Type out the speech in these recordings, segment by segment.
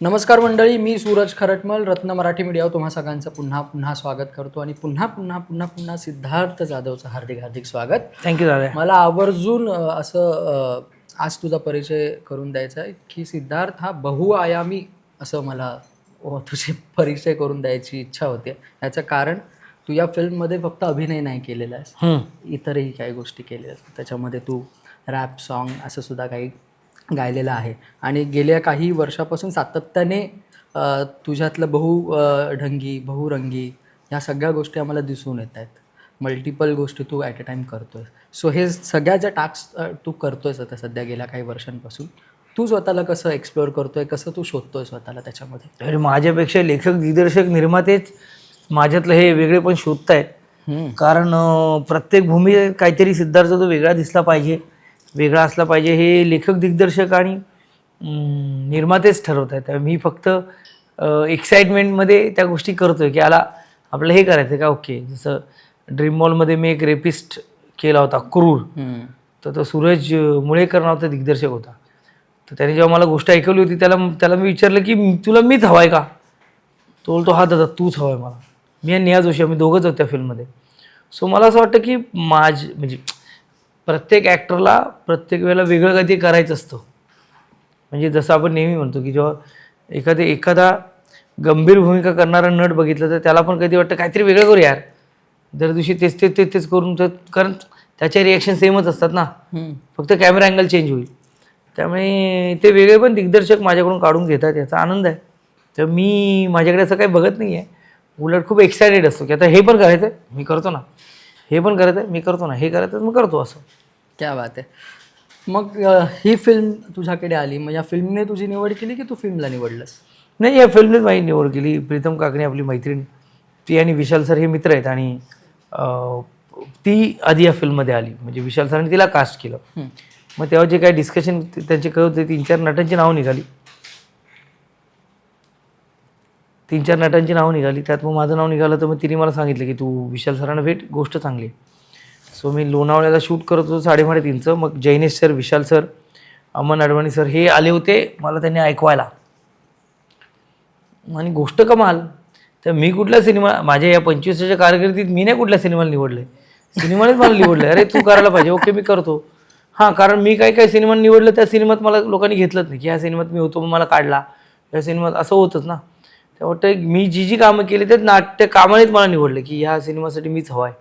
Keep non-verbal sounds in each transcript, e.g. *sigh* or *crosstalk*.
नमस्कार मंडळी मी सूरज खरटमल रत्न मराठी मीडियावर तुम्हा सगळ्यांचं पुन्हा पुन्हा स्वागत करतो आणि पुन्हा पुन्हा पुन्हा पुन्हा सिद्धार्थ जाधवचं हार्दिक हार्दिक स्वागत. थँक्यू दादा. मला आवर्जून असं आज तुझा परिचय करून द्यायचा आहे की सिद्धार्थ हा बहुआयामी असं मला तुझे परिचय करून द्यायची इच्छा होते. याचं कारण तू या फिल्ममध्ये फक्त अभिनय नाही केलेला आहेस. इतरही काही गोष्टी आहेत. त्याच्यामध्ये तू रॅप सॉन्ग असं सुद्धा काही गायलेलं आहे. आणि गेल्या काही वर्षापासून सातत्याने तुझ्यातलं बहु ढंगी बहुरंगी ह्या सगळ्या गोष्टी आम्हाला दिसून येत आहेत. मल्टिपल गोष्टी तू ॲट अ टाईम करतोय. सो हे सगळ्या ज्या टास्क तू करतोयस आता सध्या गेल्या काही वर्षांपासून तू स्वतःला कसं एक्सप्लोअर करतोय कसं तू शोधतोय स्वतःला त्याच्यामध्ये? अरे माझ्यापेक्षा लेखक दिग्दर्शक निर्मातेच माझ्यातलं हे वेगळे पण शोधतायत. कारण प्रत्येक भूमी काहीतरी सिद्धार्थ तो वेगळा दिसला पाहिजे. वेगळा असला पाहिजे हे लेखक दिग्दर्शक आणि निर्मातेच ठरवत आहेत. मी फक्त एक्साइटमेंटमध्ये त्या गोष्टी करतोय की आला आपलं हे करायचं का? ओके. जसं ड्रीम मॉलमध्ये मी एक रेपिस्ट केला होता क्रूर. तर तो सूरज मुळेकर नावाचा दिग्दर्शक होता. तर त्याने जेव्हा मला गोष्ट ऐकवली होती त्याला त्याला मी विचारलं की तुला मीच हवाय का? तो बोलतो हा दादा तूच हवाय मला. मी आणि निया जोशी आम्ही दोघंच होतो त्या फिल्ममध्ये सो मला असं वाटतं की माझ म्हणजे प्रत्येक ॲक्टरला प्रत्येक वेळेला वेगळं काहीतरी करायचं असतं. म्हणजे जसं आपण नेहमी म्हणतो की जेव्हा एखादे एखादा गंभीर भूमिका करणारा नट बघितलं तर त्याला पण कधी वाटतं काहीतरी वेगळं करू यार. दर दिवशी तेच तेच तेच तेच करून तर कारण त्याचे रिॲक्शन सेमच असतात ना. फक्त कॅमेरा अँगल चेंज होईल. त्यामुळे ते वेगळे पण दिग्दर्शक माझ्याकडून काढून घेतात याचा आनंद आहे. तर मी माझ्याकडे असं काही बघत नाही आहे उलट खूप एक्सायटेड असतो की आता हे पण करायचं आहे मी करतो ना. हे पण करायचं आहे मी करतो ना. हे करायचं आहे, मी करतो असं. क्या बात आहे मग अ, ही फिल्म तुझ्याकडे आली मग या फिल्मने तुझी निवड केली की तू फिल्मला निवडलंस? नाही या फिल्मनेच माझी निवड केली. प्रीतम काकणे आपली मैत्रीण ती आणि विशाल सर हे मित्र आहेत आणि अं, ती आधी या फिल्ममध्ये आली. म्हणजे विशाल सरांनी तिला कास्ट केलं. हम्म. मग तेव्हा जे काही डिस्कशन त्यांचे करत होते तीन चार नटांची नावं निघाली. तीन चार नटांची नावं निघाली. त्यात मग माझं नाव निघालं तर मग तिने मला सांगितलं की तू विशाल सरांना भेट गोष्ट चांगली आहे. सो मी लोणावळ्याला शूट करत होतो साडेमाडे तीनचं मग Jainesh sir Vishal sir Aman Advani sir हे आले होते मला त्यांनी ऐकवायला. आणि गोष्ट कमाल. तर मी कुठल्या सिनेमा माझ्या या पंचवीस वर्षाच्या कारकिर्दीत मी नाही कुठल्या सिनेमाला आहे सिनेमानेच मला निवडलंय अरे तू करायला पाहिजे. ओके मी करतो. हां कारण मी काही काही सिनेमा निवडलं त्या सिनेमात मला लोकांनी घेतलंच नाही. की ह्या सिनेमात मी होतो मला काढला. या सिनेमात असं होतंच ना. त्या वाटतं मी जी जी कामं केली ते नाट्य कामानेच मला निवडलं की ह्या सिनेमासाठी मीच हवा आहे.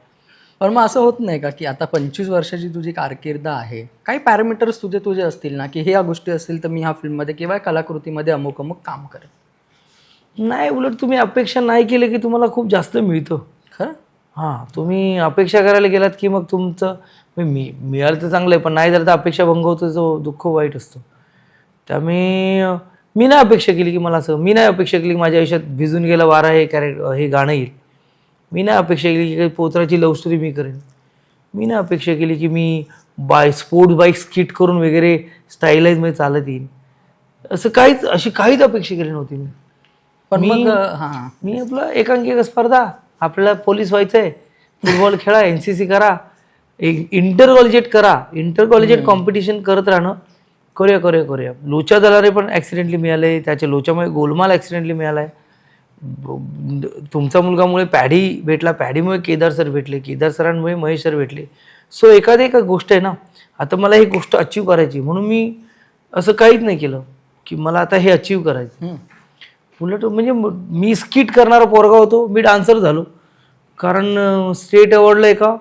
पण मग असं होत नाही का की आता पंचवीस वर्षाची तुझी कारकीर्द आहे? काही पॅरामीटर्स तुझे तुझे असतील ना की हे या गोष्टी असतील तर मी ह्या फिल्ममध्ये किंवा कलाकृतीमध्ये अमुक अमुक काम करेन. नाही उलट तुम्ही अपेक्षा नाही केलं की तुम्हाला खूप जास्त मिळतं. खरं? हां तुम्ही अपेक्षा करायला गेलात की मग तुमचं मी मिळालं तर चांगलं आहे पण नाही झालं तर अपेक्षा भंग होतं जो दुःख वाईट असतं. त्यामुळे मी नाही अपेक्षा केली की मला असं मी नाही अपेक्षा केली की माझ्या आयुष्यात भिजून गेला वारा हे कॅरेक्ट हे गाणं येईल. मी नाही अपेक्षा केली की काही पोत्राची लव्ह स्टोरी मी करेन. मी नाही अपेक्षा केली की मी बाय स्पोर्ट्स बाईक स्किट करून वगैरे स्टाईलाईजमध्ये चालत येईल असं काहीच अशी काहीच अपेक्षा केली नव्हती मी. पण मी- हां. मी आपलं एकांकिक स्पर्धा आपल्याला पोलीस व्हायचं आहे फुटबॉल खेळा एन सी सी करा एक इंटर कॉलेजेट करा इंटर कॉलेजेट कॉम्पिटिशन करत राहणं करूया करूया करूया. लोचा दलारे पण ॲक्सिडेंटली मिळाले त्याच्या लोच्यामुळे गोलमाल ॲक्सिडेंटली मिळाला आहे तुमचा मुलगामुळे पॅडी भेटला पॅडीमुळे केदार सर भेटले केदार सरांमुळे महेश सर भेटले. सो एखादी एक गोष्ट आहे ना आता मला ही गोष्ट अचीव करायची म्हणून मी असं काहीच नाही केलं की मला आता हे अचीव करायचं. उलट म्हणजे म- स्किट करणारा पोरगा होतो मी डान्सर झालो. कारण स्टेट अवॉर्डला एका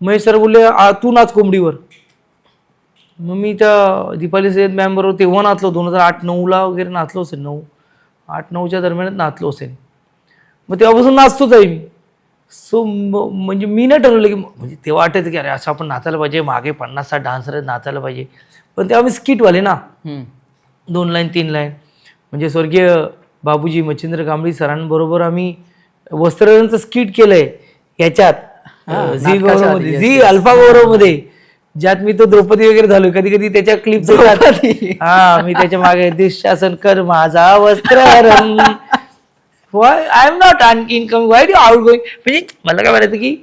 महेश सर बोलले "आ, तू नाच कोंबडीवर. मग मी त्या दीपाली सय्यद मॅम बरोबर तेव्हा नाचलो दोन हजार आठ नऊला वगैरे नाचलो असेल नऊ. आठ नऊच्या दरम्यानच नाचलो असेल. मग तेव्हापासून नाचतोच आहे मी. सो म्हणजे मी नाही ठरवलं की म्हणजे तेव्हा वाटायचं की अरे असं आपण नाचायला पाहिजे मागे पन्नास साठ डान्सर नाचायला पाहिजे. पण तेव्हा मी स्किटवाले ना. दोन लाईन तीन लाईन. म्हणजे स्वर्गीय बाबूजी मच्छिंद्र कांबळी सरांबरोबर आम्ही वस्त्रदानचं स्किट केलंय. याच्यात झी गौरवमध्ये झी अल्फा गौरवमध्ये. ज्यात मी तो द्रौपदी वगैरे झालो कधी कधी त्याच्या क्लिप हा मी त्याच्यामागे दुःशासन कर माझा वस्त्र I am not income why do out going म्हणजे मला काय म्हणायचं की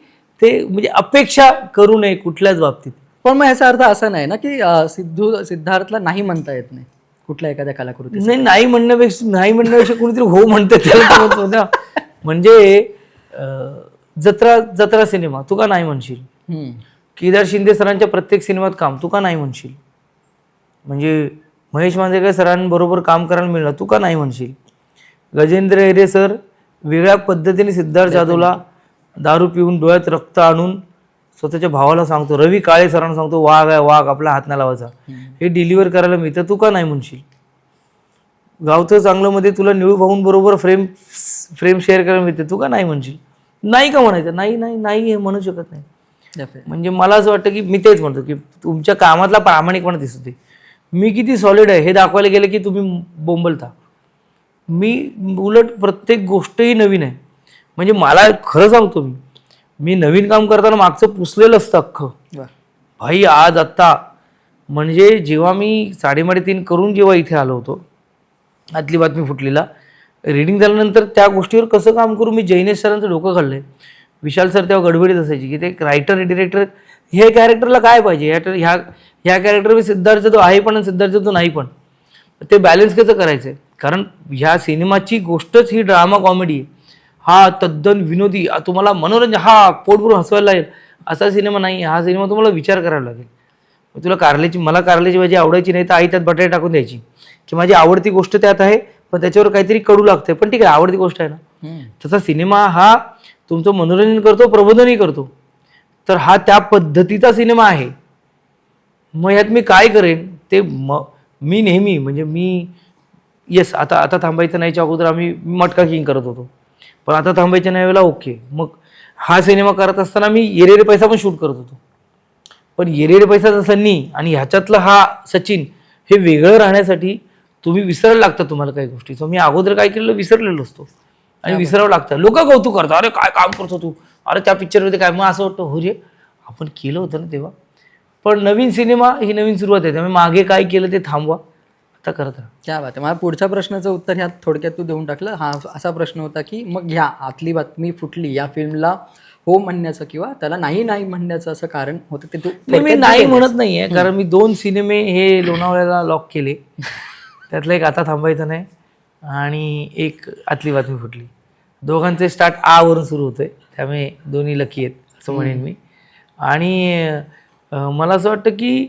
ते म्हणजे अपेक्षा करू नये कुठल्याच बाबतीत. पण मग ह्याचा अर्थ असा नाही ना की सिद्धू सिद्धार्थला नाही म्हणता येत नाही. कुठल्या एखाद्या कलाकृती नाही नाही म्हणण्यापेक्षा नाही म्हणण्यापेक्षा कोणीतरी हो म्हणतं त्याला *laughs* म्हणजे जत्रा जत्रा सिनेमा तू का नाही म्हणशील. केदार शिंदे सरांच्या प्रत्येक सिनेमात काम तू का नाही म्हणशील. म्हणजे महेश मांजरेकर सरांबरोबर काम करायला मिळणं तू का नाही म्हणशील. गजेंद्र हिरे सर वेगळ्या पद्धतीने सिद्धार्थ जाधवला दारू पिऊन डोळ्यात रक्त आणून स्वतःच्या भावाला सांगतो रवी काळे सरांना सांगतो वाघ आहे वाघ आपला हात नाही लावायचा. हे डिलिव्हर करायला मिळतं तू का नाही म्हणशील. गावचं चांगलं मध्ये तुला निळू भाऊन बरोबर फ्रेम फ्रेम शेअर करायला मिळते तू का नाही म्हणशील. नाही का म्हणायचं? नाही नाही नाही हे म्हणू शकत नाही. म्हणजे मला असं वाटतं की मी तेच म्हणतो की तुमच्या कामातला प्रामाणिकपणा दिसते मी किती सॉलिड आहे हे दाखवायला गेलं की तुम्ही बोंबलता. मी उलट प्रत्येक गोष्टही नवीन आहे. म्हणजे मला खरं सांगतो मी मी नवीन काम करताना मागचं पुसलेलं असतं अख्खं. भाई आज आत्ता. म्हणजे जेव्हा मी साडेमाडे तीन करून जेव्हा इथे आलो होतो आतली बातमी फुटलेला रिडिंग झाल्यानंतर त्या गोष्टीवर कसं काम करू? मी जैनेश सरांचं डोकं खाल्लंय. विशाल सर तेव्हा गडबडीत असायची की ते रायटर डिरेक्टर हे कॅरेक्टरला काय पाहिजे? ह्या ह्या ह्या कॅरेक्टर मी सिद्धार्थ तो आहे पण सिद्धार्थ तो नाही पण. ते बॅलन्स कसं करायचं? आहे कारण ह्या सिनेमाची गोष्टच ही ड्रामा कॉमेडी आहे. हा तद्दन विनोदी तुम्हाला मनोरंजन हा पोटभरून हसवायला लागेल. असा सिनेमा नाही. हा सिनेमा तुम्हाला विचार करावा लागेल. तुला कारल्याची मला कारल्याची भाजी आवडायची नाही तर आई त्यात बटाटे टाकून द्यायची. की माझी आवडती गोष्ट त्यात आहे पण त्याच्यावर काहीतरी कडू लागतंय. पण ठीक आहे आवडती गोष्ट आहे ना. तसा सिनेमा हा तुमचं मनोरंजन करतो प्रबोधनही करतो. तर हा त्या पद्धतीचा सिनेमा आहे. मग यात मी काय करेन? ते म मी नेहमी म्हणजे मी येस आता आता थांबायचं नाहीच्या अगोदर आम्ही मटका किंग करत होतो. पण आता थांबायच्या नाही वेळेला ओके. मग हा सिनेमा करत असताना मी येरेरे पैसा पण शूट करत होतो. पण येरेरे पैसाचा सन्नी आणि ह्याच्यातलं हा सचिन हे वेगळं राहण्यासाठी तुम्ही विसरायला लागतं तुम्हाला काही गोष्टी. सो मी अगोदर काय केलेलं? विसरलेलो असतो. आणि विसरावं लागतं. लोक कौतुक करतात. अरे काय काम करतो तू? अरे त्या पिक्चरमध्ये काय? मग असं वाटतं हो रे आपण केलं होतं ना तेव्हा. पण नवीन सिनेमा ही नवीन सुरुवात आहे. त्यामुळे मागे काय केलं ते थांबवा. आता करत क्या बात आहे. मला पुढच्या प्रश्नाचं उत्तर ह्यात थोडक्यात तू देऊन टाकलं. हा असा प्रश्न होता की मग ह्या आतली बातमी फुटली या फिल्मला हो म्हणण्याचं किंवा त्याला नाही नाही म्हणण्याचं असं कारण होतं ते तू मी नाही. म्हणत नाहीये. कारण मी दोन सिनेमे हे लोणावळ्याला लॉक केले. त्यातलं एक आता थांबायचं नाही. आणि एक आतली बातमी फुटली. दोघांचे स्टार्ट आ वरून सुरू होतोय. त्यामुळे दोन्ही लकी आहेत असं म्हणेन मी. आणि मला असं वाटतं की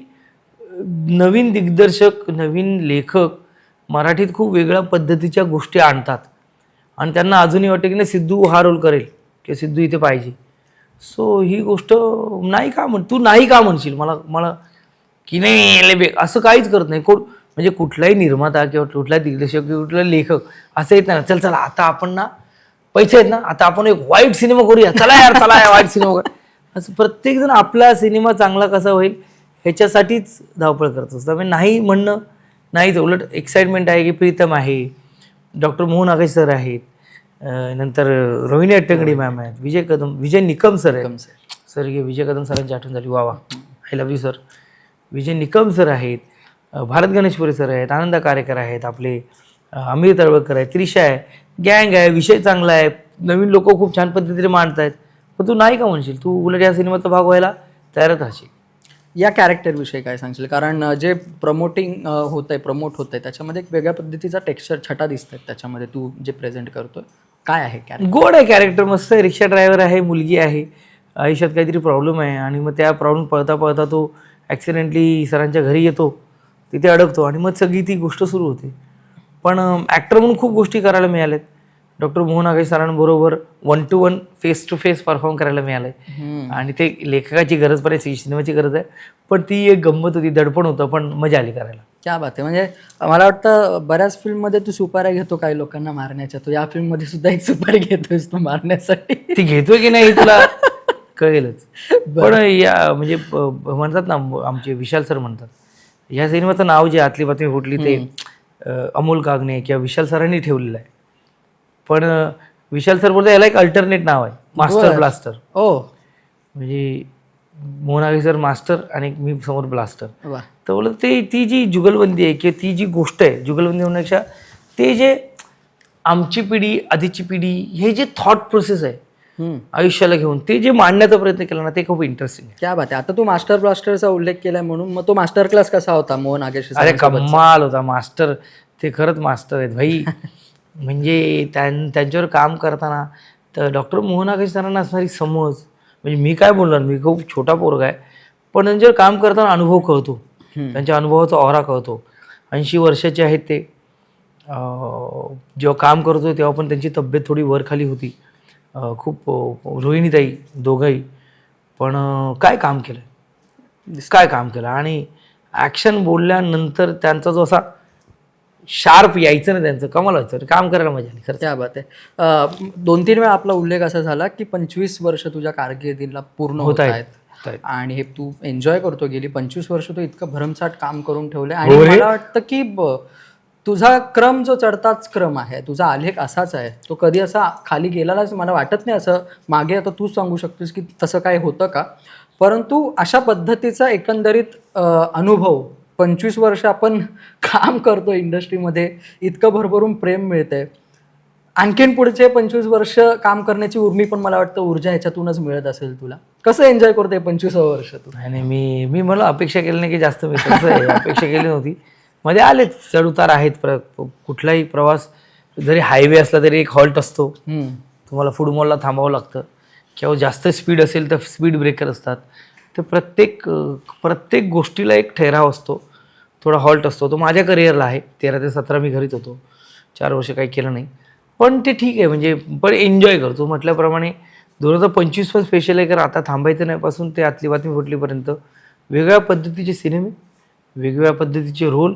नवीन दिग्दर्शक नवीन लेखक मराठीत खूप वेगळ्या पद्धतीच्या गोष्टी आणतात. आणि त्यांना अजूनही वाटतं की नाही सिद्धू हा रोल करेल किंवा सिद्धू इथे पाहिजे. सो ही गोष्ट नाही का म्हण तू नाही का म्हणशील? मला मला की नाही असं काहीच करत नाही. कोण म्हणजे कुठलाही निर्माता किंवा कुठलाही दिग्दर्शक किंवा कुठला लेखक असं येत नाही. चल चला आता आपण ना पैसे आहेत ना आता आपण एक वाईट सिनेमा करूया. चला यार चला यार वाईट सिनेमा करू. असं प्रत्येकजण आपला सिनेमा चांगला कसा होईल ह्याच्यासाठीच धावपळ करत असतो. त्यामुळे नाही म्हणणं नाहीच. उलट एक्साइटमेंट आहे की प्रीतम आहे डॉक्टर मोहन आगेश सर आहेत नंतर रोहिणी अट्टंगडी मॅम आहेत विजय कदम विजय निकम सर आहेत. सर विजय कदम सरांची आठवण झाली. वा वा. I love you sir Vijay Nikam sir आहेत. भारत गणेशपुरे सर आहेत आनंद कारेकर आहेत आपले अमीर तळवळकर आहेत त्रिशा आहे गँग आहे विषय चांगला आहे नवीन लोक खूप छान पद्धतीने मांडत आहेत पण तू नाही का म्हणशील? तू उलट या सिनेमाचा भाग व्हायला तयारच राहशील. या कॅरेक्टर विषयी काय सांगशील? कारण जे प्रमोटिंग होत आहे प्रमोट होत आहे त्याच्यामध्ये एक वेगळ्या पद्धतीचा टेक्स्चर छटा दिसत आहेत त्याच्यामध्ये तू जे प्रेझेंट करतोय. काय आहे कॅरेक्टर गोड आहे कॅरेक्टर मस्त आहे. रिक्षा ड्रायव्हर आहे मुलगी आहे. आयुष्यात काहीतरी प्रॉब्लेम आहे आणि मग त्या प्रॉब्लेम पळता पळता तो ॲक्सिडेंटली सरांच्या घरी येतो. तिथे अडकतो आणि मग सगळी ती गोष्ट सुरू होते. पण ॲक्टर म्हणून खूप गोष्टी करायला मिळाल्यात. Doctor Mohan Aage सरांबरोबर one to one face to face perform करायला मिळालं आहे आणि ते लेखकाची गरज पण आहे सिनेमाची गरज आहे. पण ती एक गंमत होती दडपण होतं पण मजा आली करायला. क्या बात आहे. म्हणजे मला वाटतं बऱ्याच फिल्ममध्ये तू सुपाऱ्या घेतो काही लोकांना मारण्याच्या. तू या फिल्ममध्ये सुद्धा एक सुपारी घेतोयस तू मारण्यासाठी. ती घेतोय की नाही तुला *laughs* कळेलच. पण या म्हणजे म्हणतात ना आमचे विशाल सर म्हणतात या सिनेमाचं नाव जे आतली बातमी फुटली ते अं, अमोल कागणे किंवा विशाल सरांनी ठेवलेलं आहे. पण अं, विशाल सर बोलतो याला एक अल्टरनेट नाव आहे मास्टर ब्लास्टर. ओ. म्हणजे मोनाली सर मास्टर आणि मी समोर ब्लास्टर. वा. तर बोलत ते ती जी जुगलबंदी आहे किंवा ती जी गोष्ट आहे जुगलबंदी होण्यापेक्षा ते जे आमची पिढी आधीची पिढी हे जे थॉट प्रोसेस आहे. आयुष्याला घेऊन. ते जे मांडण्याचा प्रयत्न केला ना ते खूप इंटरेस्टिंग आहे. क्या बात आहे. आता तू मास्टर ब्लास्टरचा उल्लेख केलाय म्हणून मग तो मास्टर क्लास कसा होता मोहन आगेश अरे कमाल होता. मास्टर ते खरंच मास्टर आहेत भाई. *laughs* म्हणजे त्यां त्यांच्यावर काम करताना तर डॉक्टर मोहन आगेश सरांना असणारी समज म्हणजे मी काय बोलणार? मी खूप छोटा पोरगा आहे. पण त्यांच्यावर काम करताना अनुभव कळतो. त्यांच्या अनुभवाचा ओहरा कळतो. ऐंशी वर्षाचे आहेत ते. जेव्हा काम करतो तेव्हा पण त्यांची तब्येत थोडी वरखाली होती. खूप रोहिणीताई दोघंही पण काय काम केलं काय काम केलं? आणि ॲक्शन बोलल्यानंतर त्यांचा जो असा शार्प यायचं ना त्यांचं कमाल व्हायचं. काम करायला मजा आली खरंच क्या बात आहे. दोन तीन वेळा आपला उल्लेख असा झाला की पंचवीस वर्ष तुझ्या कारकिर्दीला पूर्ण होत होत आहेत. आहेत होत आहेत. आणि हे तू एन्जॉय करतो गेली. पंचवीस वर्ष तू इतकं भरमसाठ काम करून ठेवलंय. आणि हो. मला वाटतं की तुझा क्रम जो चढताच क्रम आहे तुझा आलेख असाच आहे तो कधी असा खाली गेलेलाच मला वाटत नाही असं मागे आता तूच सांगू शकतोस की तसं काय होतं का. परंतु अशा पद्धतीचा एकंदरीत अनुभव पंचवीस वर्ष आपण काम करतो इंडस्ट्रीमध्ये इतकं भरभरून प्रेम मिळतंय. आणखीन पुढचे पंचवीस वर्ष काम करण्याची उर्मी पण मला वाटतं ऊर्जा ह्याच्यातूनच मिळत असेल तुला. कसं एन्जॉय करतोय पंचवीस वर्ष तू? नाही मी मी मला अपेक्षा केली नाही की जास्त मी अपेक्षा केली नव्हती. मध्ये आलेच. चढ उतार आहेत. प्र कुठलाही प्रवास जरी हायवे असला तरी एक हॉल्ट असतो. तुम्हाला फूड मॉलला थांबावं लागतं. किंवा जास्त स्पीड असेल तर स्पीड ब्रेकर असतात. तर प्रत्येक प्रत्येक गोष्टीला एक ठहराव असतो. थोडा हॉल्ट असतो. तो माझ्या करिअरला आहे. तेरा ते सतरा मी घरीच होतो. चार वर्ष काही केलं नाही. पण ते ठीक आहे. म्हणजे पण एन्जॉय करतो. म्हटल्याप्रमाणे दोन हजार पंचवीस पण स्पेशल आहे. कारण आता थांबायचं नाही पासून ते आतली बातमी फुटलीपर्यंत वेगवेगळ्या पद्धतीचे सिनेमे वेगवेगळ्या पद्धतीचे रोल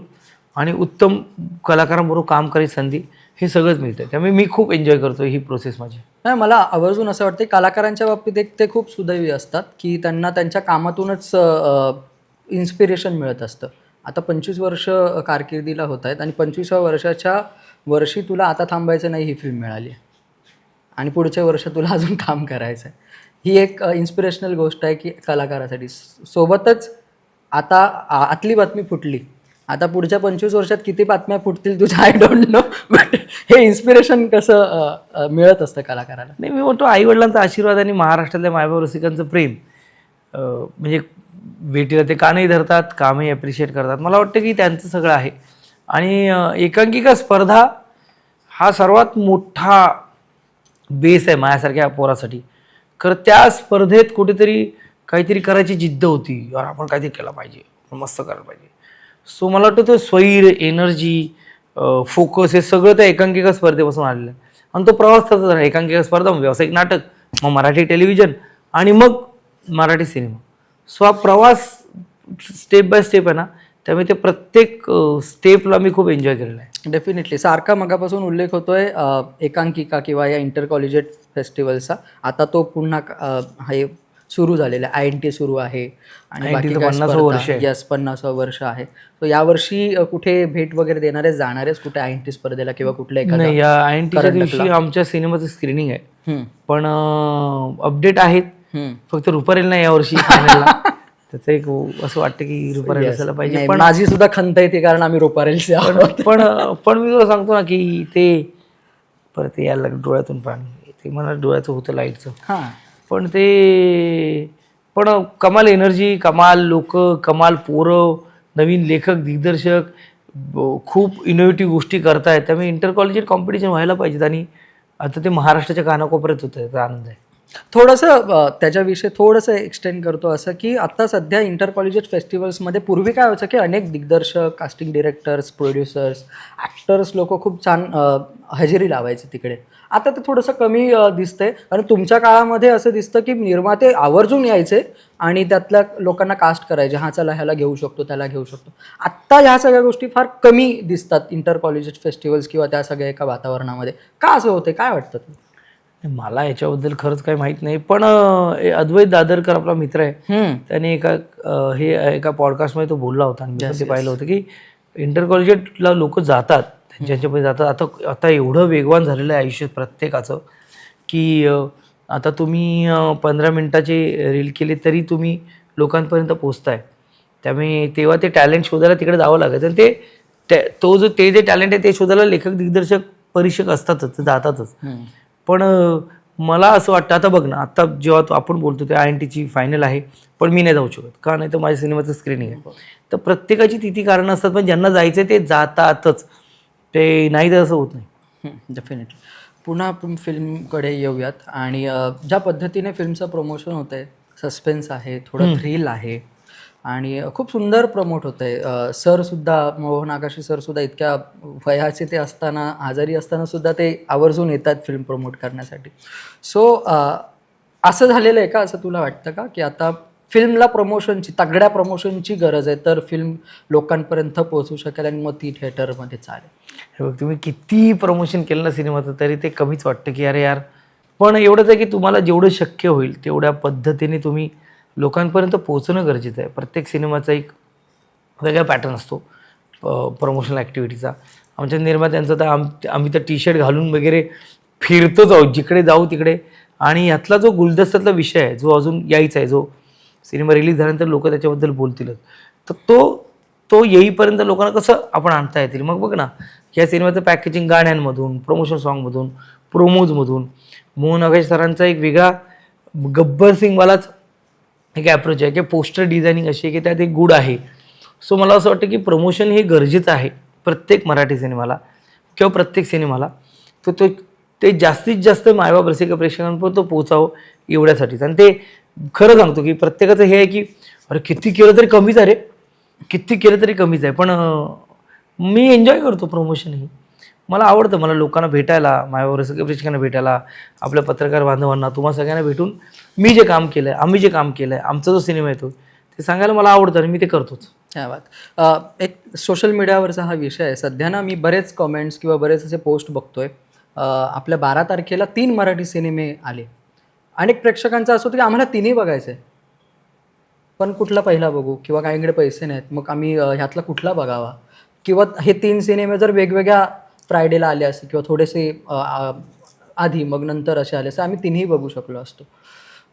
आणि उत्तम कलाकारांबरोबर काम करायची संधी हे सगळंच मिळतं त्यामुळे मी खूप एन्जॉय करतो ही प्रोसेस माझी. नाही मला आवर्जून असं वाटतं कलाकारांच्या बाबतीत एक ते खूप सुदैवी असतात की त्यांना त्यांच्या कामातूनच इन्स्पिरेशन मिळत असतं. आता पंचवीस वर्ष कारकिर्दीला होत आहेत आणि पंचवीसव्या वर्षाच्या वर्षी तुला आता थांबायचं नाही ही फिल्म मिळाली आहे. आणि पुढच्या वर्ष तुला अजून काम करायचं आहे. ही एक इन्स्पिरेशनल गोष्ट आहे की कलाकारासाठी. सोबतच आता आ- आतली बातमी फुटली. आता पुढच्या पंचवीस वर्षात किती बातम्या फुटतील तुझ्या? आय डोंट नो बट हे इन्स्पिरेशन कसं मिळत असतं कलाकाराला? नाही मी म्हणतो आईवडिलांचा आशीर्वाद आणि महाराष्ट्रातल्या मायबाब रसिकांचं प्रेम. म्हणजे भेटीला ते कानही धरतात कामही ॲप्रिशिएट करतात. मला वाटतं की त्यांचं सगळं आहे. आणि एकांकिका स्पर्धा हा सर्वात मोठा बेस आहे माझ्यासारख्या पोरासाठी. खरं त्या स्पर्धेत कुठेतरी काहीतरी करायची जिद्द होती. यार आपण काहीतरी केलं पाहिजे. मस्त करायला पाहिजे. सो मला वाटतं तो स्वैर एनर्जी फोकस हे सगळं त्या एकांकिका स्पर्धेपासून आलेलं आहे. आणि तो प्रवास तसाच झाला एकांकिका स्पर्धा मग व्यावसायिक नाटक मग मराठी टेलिव्हिजन आणि मग मराठी सिनेमा. सो हा प्रवास स्टेप बाय स्टेप आहे ना त्यामुळे ते प्रत्येक स्टेपला मी खूप एन्जॉय केलेला आहे. डेफिनेटली सारखा मगापासून उल्लेख होतोय एकांकिका किंवा या इंटर कॉलेजेट फेस्टिवलचा आता तो पुन्हा हे सुरू झालेला आहे. आय एन टी सुरू आहे. आणि 50वं वर्ष आहे. यस पन्नासावं वर्ष आहे. तो यावर्षी अ, कुठे भेट वगैरे देणारेच जाणारेच कुठे आय एन टी स्पर्धेला किंवा कुठल्या एखाद्या या आय एन टीच्या current दिवशी आमच्या सिनेमाचं स्क्रीनिंग आहे. हम्म, पण अपडेट आहेत. हम्म. फक्त रुपारेल नाही यावर्षी फायनलला *laughs* त्याचं एक असं वाटतं की रुपारेल Yes. असायला पाहिजे. नाही, पण माझी सुद्धा खंत येते कारण आम्ही रोपारेलचे आहोत. पण पण मी तुला सांगतो ना की ते परत ते यायला लागलं डोळ्यातून पाणी. ते मला डोळ्याचं होतं लाईटचं हां. पण ते पण कमाल एनर्जी कमाल लोक कमाल पोरं नवीन लेखक दिग्दर्शक खूप इनोव्हेटिव्ह गोष्टी करतायत. त्यामुळे इंटर कॉलेजेट कॉम्पिटिशन व्हायला पाहिजेत आणि आता ते महाराष्ट्राच्या कानाकोपऱ्यात होतं त्याचा आनंद आहे. थोडंसं त्याच्याविषयी थोडंसं एक्सटेंड करतो असं की आता सध्या इंटर कॉलेजेट फेस्टिवल्समध्ये पूर्वी काय व्हायचं की अनेक दिग्दर्शक कास्टिंग डिरेक्टर्स प्रोड्युसर्स ॲक्टर्स लोक खूप छान हजेरी लावायचे तिकडे. आता ते थोडंसं कमी दिसतंय. आणि तुमच्या काळामध्ये असं दिसतं की निर्माते आवर्जून यायचे आणि त्यातल्या लोकांना कास्ट करायचे. हा चला ह्याला घेऊ शकतो त्याला घेऊ शकतो. आत्ता ह्या सगळ्या गोष्टी फार कमी दिसतात इंटर कॉलेजेस फेस्टिवल्स किंवा त्या सगळ्या एका वातावरणामध्ये. का असं होते काय वाटतं मला याच्याबद्दल खरंच काही माहीत नाही पण अद्वैत दादरकर आपला मित्र आहे. त्याने एका हे एका पॉडकास्टमध्ये तो बोलला होता आणि पाहिलं होतं की इंटर कॉलेजेटला लोक जातात. त्यांच्यामध्ये जातात आता आता एवढं वेगवान झालेलं आहे आयुष्य प्रत्येकाचं की आता तुम्ही पंधरा मिनिटाचे रील केले तरी तुम्ही लोकांपर्यंत पोचताय त्यामुळे तेव्हा ते टॅलेंट शोधायला तिकडे जावं लागायचं. आणि ते तो जो ते जे टॅलेंट आहे ते शोधायला लेखक दिग्दर्शक परीक्षक असतातच ते जातातच. पण मला असं वाटतं आता बघ ना आता जेव्हा तो आपण बोलतो ते आय एन टीची फायनल आहे पण मी नाही जाऊ शकत. का नाही तर माझ्या सिनेमाचं स्क्रीनिंग आहे. तर प्रत्येकाची ती ती कारणं असतात पण ज्यांना जायचं ते जातातच. ते नाही तर असं होत नाही. डेफिनेटली पुन्हा आपण फिल्मकडे येऊयात आणि अ, ज्या पद्धतीने फिल्मचं प्रमोशन होतं आहे सस्पेन्स आहे थोडं थ्रिल आहे आणि खूप सुंदर प्रमोट होतं आहे सरसुद्धा मोहन आकाशी सरसुद्धा इतक्या वयाचे ते असताना आजारी असताना सुद्धा ते आवर्जून येतात फिल्म प्रमोट करण्यासाठी. सो असं झालेलं आहे का? असं तुला वाटतं का? की आता फिल्मला प्रमोशनची तगड्या प्रमोशनची गरज आहे तर फिल्म लोकांपर्यंत पोहोचू शकेल आणि मग ती थिएटरमध्ये चालेल. हे बघ तुम्ही किती प्रमोशन केलं ना सिनेमाचं तरी ते कमीच वाटतं की अरे यार. पण एवढंच आहे की तुम्हाला जेवढं शक्य होईल तेवढ्या पद्धतीने तुम्ही लोकांपर्यंत पोहोचणं गरजेचं आहे. प्रत्येक सिनेमाचा एक वेगळा पॅटर्न असतो प्रमोशनल ॲक्टिव्हिटीचा आमच्या निर्मात्यांचं तर आम आम्ही तर टी शर्ट घालून वगैरे फिरतो जाऊ जिकडे जाऊ तिकडे. आणि यातला जो गुलदस्त्यातला विषय आहे जो अजून यायचा आहे जो सिनेमा रिलीज झाल्यानंतर लोक त्याच्याबद्दल बोलतीलच. तर तो तो येईपर्यंत लोकांना कसं आपण आणता येतील? मग बघ ना या सिनेमाचं पॅकेजिंग गाण्यांमधून प्रमोशन सॉन्गमधून प्रोमोजमधून मोहन आकाश सरांचा एक वेगळा गब्बर सिंगवालाच एक ॲप्रोच आहे. की पोस्टर डिझायनिंग अशी आहे की त्यात एक गुड आहे. सो मला असं वाटतं की प्रमोशन हे गरजेचं आहे प्रत्येक मराठी सिनेमाला किंवा प्रत्येक सिनेमाला. तर तो ते जास्तीत जास्त मायबाप रसिक प्रेक्षकांपर्यंत तो पोचावं एवढ्यासाठीच. आणि ते खरं सांगतो की प्रत्येकाचं हे आहे की अरे किती केलं तरी कमीच आहे रे. किती केलं तरी कमीच आहे. पण मी एन्जॉय करतो प्रमोशन ही. मला आवडतं मला लोकांना भेटायला माझ्यावर सगळ्या प्रेक्षकांना भेटायला आपल्या पत्रकार बांधवांना तुम्हा सगळ्यांना भेटून मी जे काम केलं आहे आम्ही जे काम केलं आहे आमचा जो सिनेमा येतो ते सांगायला मला आवडतं आणि मी ते करतोच. क्या बात. एक सोशल मीडियावरचा हा विषय आहे. सध्या ना मी बरेच कमेंट्स किंवा बरेच असे पोस्ट बघतोय. आपल्या बारा तारखेला तीन मराठी सिनेमे आले. अनेक प्रेक्षकांचं असं होतं की आम्हाला तिन्ही बघायचं आहे पण कुठला पहिला बघू? किंवा काहीकडे पैसे नाहीत. मग आम्ही ह्यातला कुठला बघावा? किंवा हे तीन सिनेमे जर वेगवेगळ्या फ्रायडेला आले असते किंवा थोडेसे आधी मग नंतर असे आले असते आम्ही तिन्ही बघू शकलो असतो.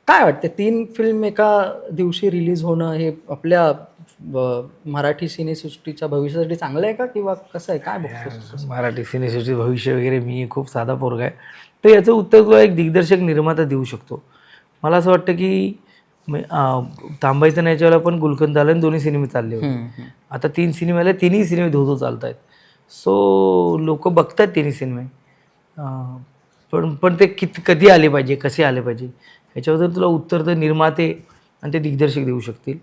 काय वाटते तीन फिल्म एका दिवशी रिलीज होणं हे आपल्या मराठी सिनेसृष्टीच्या भविष्यासाठी चांगलं आहे का? किंवा कसं आहे? काय बघतोस मराठी सिनेसृष्टी भविष्य वगैरे मी खूप साधा पोरगा आहे. तर याचं उत्तर तुला एक दिग्दर्शक निर्माता देऊ शकतो. मला असं वाटतं की थांबायचं नाही याच्यावर पण गुलकंद आलं आणि दोन्ही सिनेमे चालले होते. आता तीन सिनेमे आले तिन्ही सिनेमे धो धो चालत आहेत सो लोक बघतात तिन्ही सिनेमे. पण पण ते किती कधी आले पाहिजे कसे आले पाहिजे? ह्याच्याबद्दल तुला उत्तर तर निर्माते आणि ते दिग्दर्शक देऊ शकतील.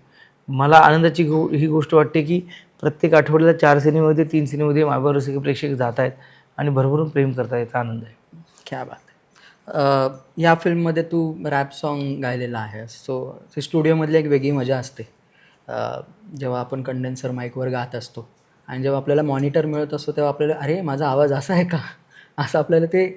मला आनंदाची गो ही गोष्ट वाटते की प्रत्येक आठवड्याला चार सिनेमामध्ये तीन सिनेमामध्ये मायबार रसिक प्रेक्षक जात आहेत आणि भरभरून प्रेम करता याचा आनंद आहे. क्या बात आहे. या फिल्ममध्ये तू रॅप सॉन्ग गायलेला आहे सो ते स्टुडिओमधली एक वेगळी मजा असते. जेव्हा आपण कंडेन्सर माईकवर गात असतो आणि जेव्हा आपल्याला मॉनिटर मिळत असतो तेव्हा आपल्याला अरे माझा आवाज असा आहे का? *laughs* असं आपल्याला ते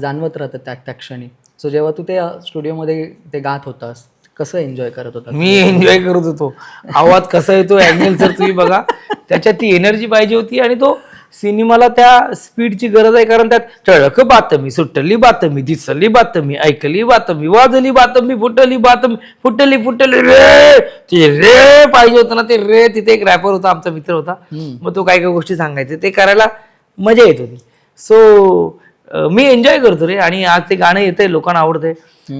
जाणवत राहतं त्या त्या क्षणी. सो जेव्हा तू ते स्टुडिओमध्ये ते गात होतास कसं एन्जॉय करत होता? मी एन्जॉय करत होतो. आवाज कसा येतो अँगल सर तुम्ही बघा त्याच्यात ती एनर्जी पाहिजे होती आणि तो सिनेमाला त्या स्पीडची गरज आहे. कारण त्यात टळक बातमी सुटली बातमी दिसली बातमी ऐकली बातमी वाजली बातमी फुटली बातमी फुटली फुटली रे! ते रे पाहिजे होतं ना ते रे तिथे एक रॅपर होता आमचा मित्र होता. मग तो काय काय गोष्टी सांगायचे. ते करायला मजा येत होती. सो मी एन्जॉय करतो रे. आणि आज ते गाणं येतंय लोकांना आवडतंय.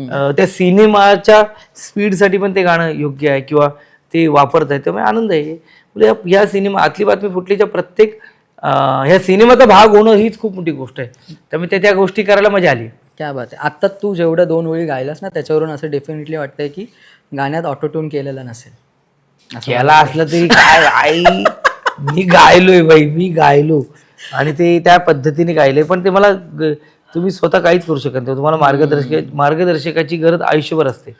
अं, त्या सिनेमाच्या स्पीडसाठी पण ते गाणं योग्य आहे किंवा ते वापरत आहे. त्यामुळे आनंद आहे. म्हणजे या- सिनेमा आतली बातमी फुटलीच्या प्रत्येक ह्या सिनेमाचा भाग होणं हीच खूप मोठी गोष्ट आहे. त्यामुळे त्या त्या गोष्टी करायला मजा आली. क्या बात आहे. आत्ता तू जेवढं दोन वेळी गायलास ना त्याच्यावरून असं डेफिनेटली वाटतंय की गाण्यात ऑटोट्यून केलेलं नसेल. केला असलं तरी काय आई? मी गायलोय बाई मी गायलो. आणि ते त्या पद्धतीने गायले पण ते मला तुम्ही स्वतः काहीच करू शकत नाही. तुम्हाला मार्गदर्शक मार्गदर्शकाची गरज आयुष्यभर असते.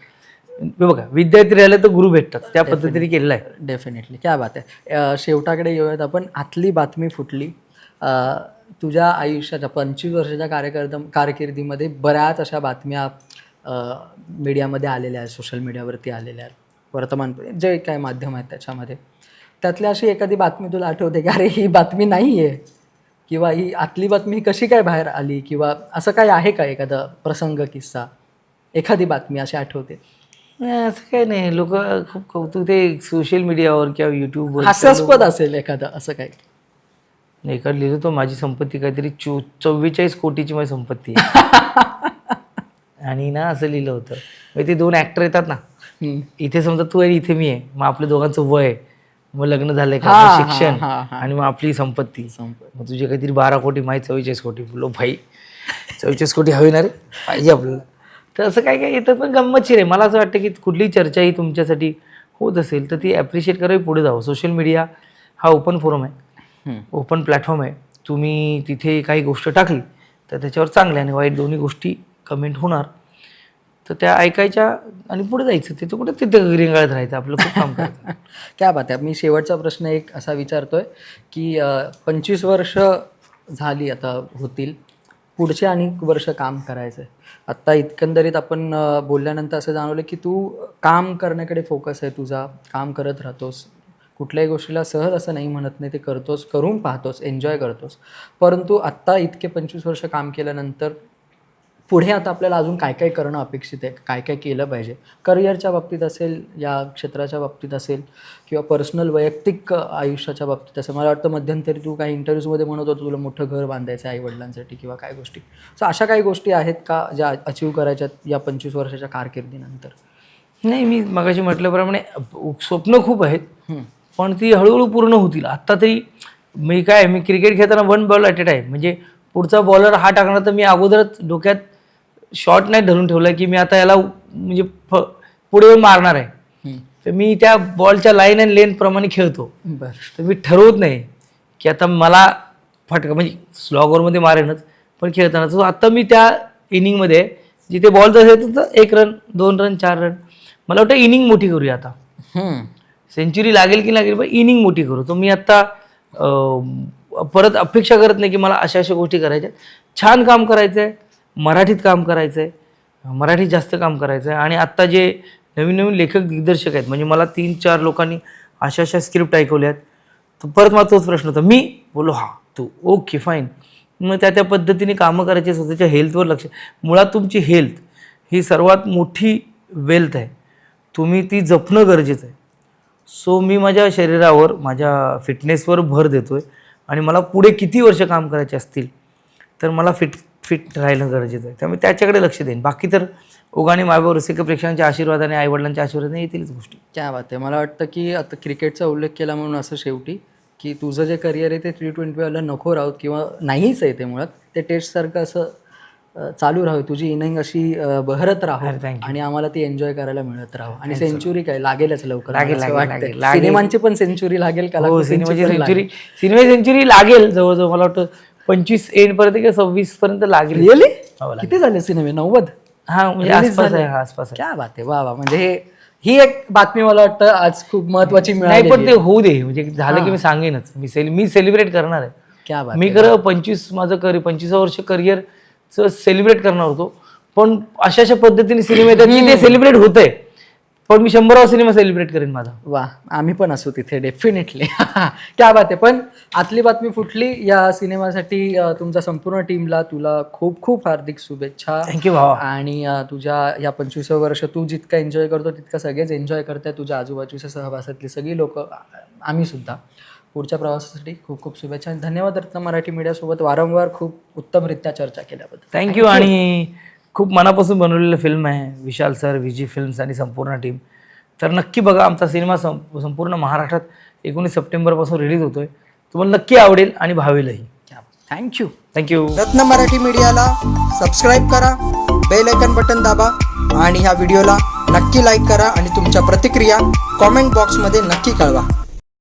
बघा विद्यार्थी राहिले तर गुरु भेटतात. त्या पद्धतीने केलेलं आहे. डेफिनेटली क्या बात आहे. शेवटाकडे येऊयात आपण. आतली बातमी फुटली. तुझ्या आयुष्याच्या पंचवीस वर्षाच्या कार्यकर्द कारकिर्दीमध्ये बऱ्याच अशा बातम्या मीडियामध्ये आलेल्या आहेत सोशल मीडियावरती आलेल्या आहेत. वर्तमान जे काय माध्यम आहेत त्याच्यामध्ये. त्यातली अशी एखादी बातमी तुला आठवते की अरे ही बातमी नाही आहे किंवा ही आतली बातमी कशी काय बाहेर आली किंवा असं काय आहे का एखादा प्रसंग किस्सा? एखादी बातमी अशी आठवते. नाही, असं काही नाही. लोक खूप कौतुक ते सोशल मीडियावर किंवा युट्यूबवर हास्यास्पद असेल एखादं असं काही? एका लिहिलं तो माझी संपत्ती काहीतरी चौ चव्वेचाळीस कोटीची माझी संपत्ती आहे. *laughs* आणि ना असं लिहिलं होतं. म्हणजे ते दोन ऍक्टर येतात ना. इथे समजा तू आहे इथे मी आहे. मग आपल्या दोघांचं वय आहे. मग लग्न झालंय का? हा, मग शिक्षण हा, हा. आणि मग आपली संपत्ती. संपत. मग तुझे काहीतरी बारा कोटी माहीत चव्वेचाळीस कोटी. बोलो भाई चव्वेचाळीस कोटी हवी ना रे? पाहिजे आपल्याला. तर असं काय काय येतं पण गंमतशीर आहे. मला असं वाटतं की कुठलीही चर्चा ही तुमच्यासाठी होत असेल तर ती ॲप्रिशिएट करावी पुढे जावं. सोशल मीडिया हा ओपन फोरम आहे. हम्म. ओपन प्लॅटफॉर्म आहे. तुम्ही तिथे काही गोष्ट टाकली तर त्याच्यावर चांगल्या आणि वाईट दोन्ही गोष्टी कमेंट होणार. तर त्या ऐकायच्या आणि पुढे जायचं. तिथं कुठे तिथे रिंगाळत राहायचं आपलं खूप काम करायचं. *laughs* क्या बात आहे. मी शेवटचा प्रश्न एक असा विचारतोय की पंचवीस वर्ष झाली आता होतील. पुढचे आणि वर्ष काम करायचं आहे आत्ता एकंदरीत आपण बोलल्यानंतर असं जाणवलं की तू काम करण्याकडे फोकस आहे तुझा. काम करत राहतोस. कुठल्याही गोष्टीला सहज असं नाही म्हणत नाही ते करतोस करून पाहतोस एन्जॉय करतोस. परंतु आत्ता इतके पंचवीस वर्ष काम केल्यानंतर पुढे आता आपल्याला अजून काय काय करणं अपेक्षित आहे काय काय केलं पाहिजे? करिअरच्या बाबतीत असेल या क्षेत्राच्या बाबतीत असेल किंवा पर्सनल वैयक्तिक आयुष्याच्या बाबतीत असं मला वाटतं मध्यंतरी तू काही इंटरव्ह्यूजमध्ये म्हणत होतो तुला मोठं घर बांधायचं आहे आईवडिलांसाठी किंवा काय गोष्टी. सो अशा काही गोष्टी आहेत का ज्या अचीव करायच्यात या पंचवीस वर्षाच्या कारकिर्दीनंतर? नाही मी मगाशी म्हटल्याप्रमाणे स्वप्न खूप आहेत. पण ती हळूहळू पूर्ण होतील. आत्ता तरी मी काय मी क्रिकेट खेळताना one ball at a time म्हणजे पुढचा बॉलर हा टाकणार तर मी अगोदरच डोक्यात शॉट नाही धरून ठेवला की मी आता याला म्हणजे फ- पुढे येऊन मारणार आहे. तर मी त्या बॉलच्या लाईन अँड लेंथ प्रमाणे खेळतो. बरं. तर मी ठरवत नाही की आता मला फटका म्हणजे स्लॉगरमध्ये मारेनच पण खेळताना. तर आता मी त्या इनिंगमध्ये जिथे बॉल असेल तर एक रन दोन रन चार रन मला वाटतं इनिंग मोठी करूया आता. सेंचुरी लागेल की लागेल पण इनिंग मोठी करू. तर मी आत्ता परत अपेक्षा करत नाही की मला अशा अशा गोष्टी करायच्या. छान काम करायचं आहे मराठीत काम करायचं आहे मराठीत जास्त काम करायचं आहे आणि आत्ता जे नवीन नवीन लेखक दिग्दर्शक आहेत म्हणजे मला तीन चार लोकांनी अशा अशा स्क्रिप्ट ऐकवल्या आहेत. तर परत मला तोच प्रश्न होता. मी बोलो हा तू ओके फाईन मग त्या त्या पद्धतीने कामं करायची स्वतःच्या हेल्थवर लक्ष. मुळात तुमची हेल्थ ही सर्वात मोठी वेल्थ आहे. तुम्ही ती जपणं गरजेचं आहे. सो मी माझ्या शरीरावर माझ्या फिटनेसवर भर देतो आहे आणि मला पुढे किती वर्ष काम करायचे असतील तर मला फिट फिट राहिलं गरजेचं आहे. त्यामुळे त्याच्याकडे लक्ष देईन. बाकी तर ओघाने मायबावर रसिक प्रेक्षकांच्या आशीर्वादाने आईवडिलांच्या आशीर्वादाने येतीलच गोष्टी. क्या बात आहे. मला वाटतं की आता क्रिकेटचा उल्लेख केला म्हणून असं शेवटी की तुझं जे करिअर आहे ते टी ट्वेंटीवाला नको राहत किंवा नाहीच आहे ते मुळात. ते टेस्टसारखं असं चालू राहावं तुझी इनिंग अशी बहरत राहो. आणि आम्हाला ती एन्जॉय करायला मिळत राहो. आणि सेंचुरी काय? लागेलच लवकर. सिनेमांची पण सेंचुरी लागेल का हो लागेल, सिनेमाची सेंचुरी सिनेमा सेंचुरी लागेल जवळजवळ. मला वाटतं पंचवीस एंड पर्यंत किंवा सव्वीस पर्यंत लागेल? हो, लागेल. किती झाले सिनेमे? नव्वद? हा म्हणजे Release आसपास झाले? आहे हा आसपास आहे. क्या बात आहे. वा वा. म्हणजे हे ही एक बातमी मला वाटतं आज खूप महत्वाची नाही पण ते होऊ दे. म्हणजे झालं की मी सांगेनच. मी सेल मी सेलिब्रेट करणार आहे. क्या बात मी खरं पंचवीस माझं करि पंचवीस वर्ष करिअरचं सेलिब्रेट करणार होतो. पण अशा अशा पद्धतीने सिनेमा येतात की ते सेलिब्रेट होतंय. पण मी शंभरावा सिनेमा सेलिब्रेट करेन माझा. वा आम्ही पण असू तिथे डेफिनेटली *laughs* क्या बात आहे. पण आतली बातमी फुटली या सिनेमासाठी अ, तुमच्या संपूर्ण टीमला तुला खूप खूप हार्दिक शुभेच्छा. थँक्यू भावा. आणि अ, तुझ्या या पंचवीसाव्या वर्ष तू जितका एन्जॉय करतो तितका सगळेच एन्जॉय करताय. तुझ्या आजूबाजूच्या सहवासातली सगळी लोक आम्ही सुद्धा. पुढच्या प्रवासासाठी खूप खूप शुभेच्छा. आणि धन्यवाद रत्न मराठी मीडियासोबत वारंवार खूप उत्तमरित्या चर्चा केल्याबद्दल. थँक्यू आणि खूप मनापासून बनवलेलं फिल्म आहे. विशाल सर विजी फिल्म्स आणि संपूर्ण टीम तर नक्की बघा आमचा सिनेमा सं संपूर्ण महाराष्ट्रात एकोणीस सप्टेंबरपासून रिलीज होतोय. तुम्हाला नक्की आवडेल आणि भावेलही. थँक्यू थँक्यू रत्न मराठी मीडियाला सबस्क्राईब करा बेल आयकन बटन दाबा आणि ह्या व्हिडिओला नक्की लाईक करा आणि तुमच्या प्रतिक्रिया कॉमेंट बॉक्समध्ये नक्की कळवा.